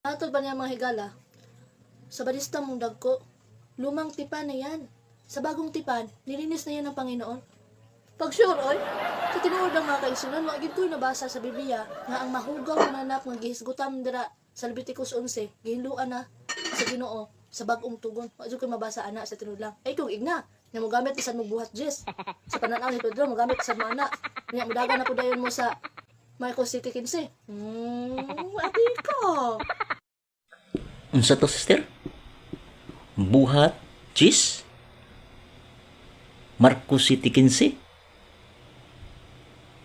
Atol ba niya mga higala? Sa balista mong dagko, lumang tipan na yan. Sa bagong tipan, nilinis na yan ng Panginoon. Pag sure, oy, sa tinuod ng mga kaisunan, wagid ko nabasa sa Biblia nga ang mahugaw na anak nga gihisgutam dira sa Leviticus 11, gihinluan na sa Ginoo sa bagong tugon. Wa jud ko mabasa ana sa tinuod lang. Ay kung igna, nga mo gamit sa mo buhat Jess. Sa pananaw ni Pedro, mo gamit sa mga anak. Nga mudagan na po dayon mo sa Marcos City 15. Hmm, ati ka. Unsa to, sister? Buhat, cheese? Marcos City 15?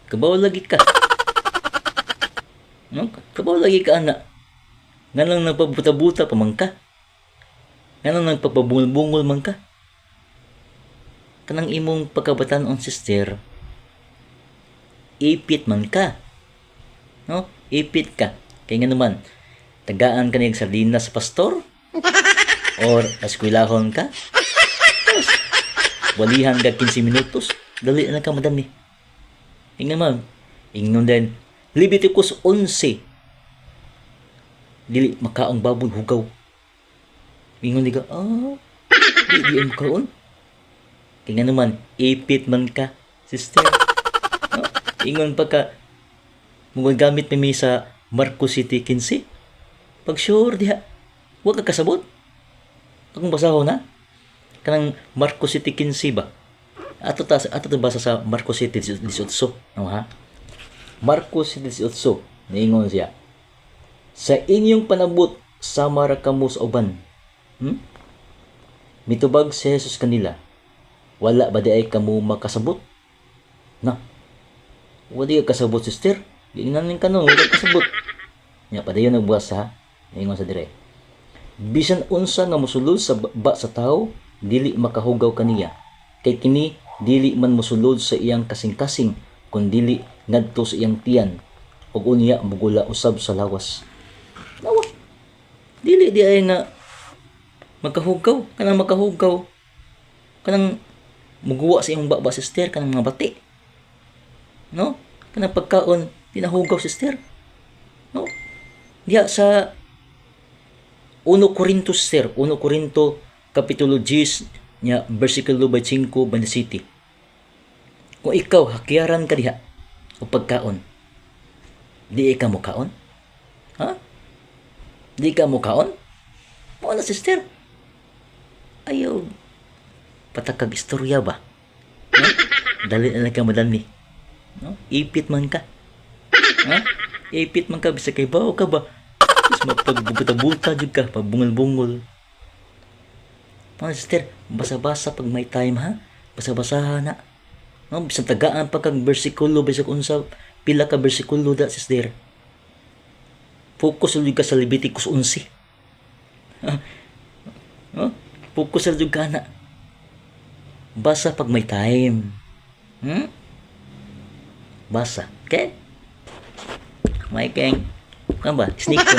Kabaw lagi ka. No? Kabaw lagi ka, anak. Nga lang nagpabuta-buta pa man ka. Nga lang nagpapabungol-bungol man ka. Kanang imong pagkabataan sister, ipit man ka. No? Ipit ka. Kaya nga naman, tagaan ka niyang sardinas sa pastor? Or eskwelahon ka? Tapos, walihan ka 15 minutos. Dali na ka madami. Tingnan mo, ingnon din, Leviticus 11. Dili makaong babon hugaw. Ingon di ka, ah, di di ang kaon. Tingnan naman, ipit man ka, sister. No? Ingon pa ka, magagamit mi sa Marcos City 15. Pag sure diha, huwag ka kasabot. Akong basahon na. Kanang Marcos City 15 ba? Ato ta ato ta basa sa Marcos City 18, no ha? Marcos City 18, niingon siya. Sa inyong panabot sama ra kamo uban. Hmm? Mitubag si Jesus kanila. Wala ba di ay kamo makasabot? Na. Wala di ka kasabot sister. Gingnan ka no, wala kasabot. Nya pa dayon nagbuwas ha. Niingon sa dire. Bisan unsa nga mosulod sa ba sa tao, dili makahugaw kaniya. Kay kini dili man mosulod sa iyang kasing-kasing, kun dili ngadto sa iyang tiyan ug unya mugula usab sa lawas. Nawa. Dili di ay nga makahugaw, kanang makahugaw. Kanang muguwa sa iyong baba sister kanang mga bati. No? Kanang pagkaon tinahugaw sister. No? Diya sa 1 Corinto sir, 1 Corinto kapitulo 10 nya bersikulo 25 banda city. Kung ikaw hakiyaran ka diha o pagkaon, di ka mo kaon? Ha? Di ka mo kaon? Mo na sister. Ayaw patakag istorya ba? No? Dali na lang ka madami. No? Ipit man ka. Ha? Ipit man ka bisa kay bao ka ba? Tapos mapagbuta-buta jud ka, pagbungol-bungol. Mga basa-basa pag may time ha. Basa-basa na. No, bisang tagaan pa kag bersikulo, bisag unsa pila ka bersikulo da sister. Focus ulit ka sa Leviticus 11. no? Focus ulit ka na. Basa pag may time. Hmm? Basa. Okay? May keng. Kan ba? Sneak ko.